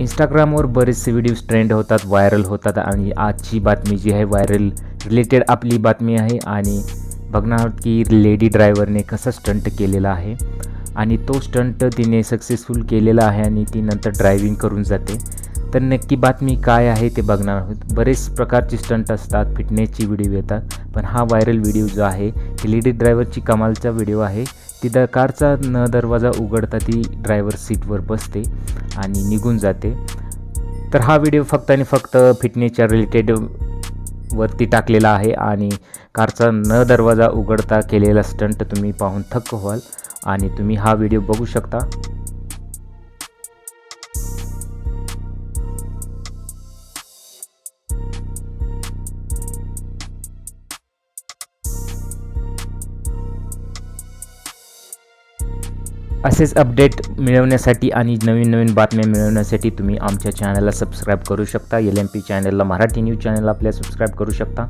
इंस्टाग्रामवर बरेचसे videos trend होतात व्हायरल होतात आणि आजची बातमी जी आहे व्हायरल रिलेटेड आपली बातमी आहे आणि बघणार आहोत की लेडी ड्रायव्हरने कसा स्टंट केलेला आहे आणि तो स्टंट तिने सक्सेसफुल केलेला आहे आणि ती नंतर ड्रायव्हिंग करून जाते. तर नक्की बातमी काय आहे ते बघणार आहोत. बरेच प्रकारचे स्टंट असतात फिटनेसची व्हिडिओ येतात पण हा व्हायरल व्हिडिओ जो आहे लेडी ड्रायव्हरची कमालचा व्हिडिओ आहे. ती द कारचा न दरवाजा उघडता ती ड्रायव्हर सीटवर बसते आणि निघून जाते. तर हा व्हिडिओ फक्त आणि फक्त फिटनेसच्या रिलेटेड वरती टाकलेला आहे आणि कारचा न दरवाजा उघडता केलेला स्टंट तुम्ही पाहून थक्क व्हाल आणि तुम्ही हा व्हिडिओ बघू शकता. असेच अपडेट मिळवण्यासाठी आणि नवीन नवीन बातम्या मिळवण्यासाठी तुम्ही आमच्या चॅनलला सबस्क्राईब करू शकता. एल एम पी चॅनलला मराठी न्यूज चॅनलला आपल्या सबस्क्राईब करू शकता.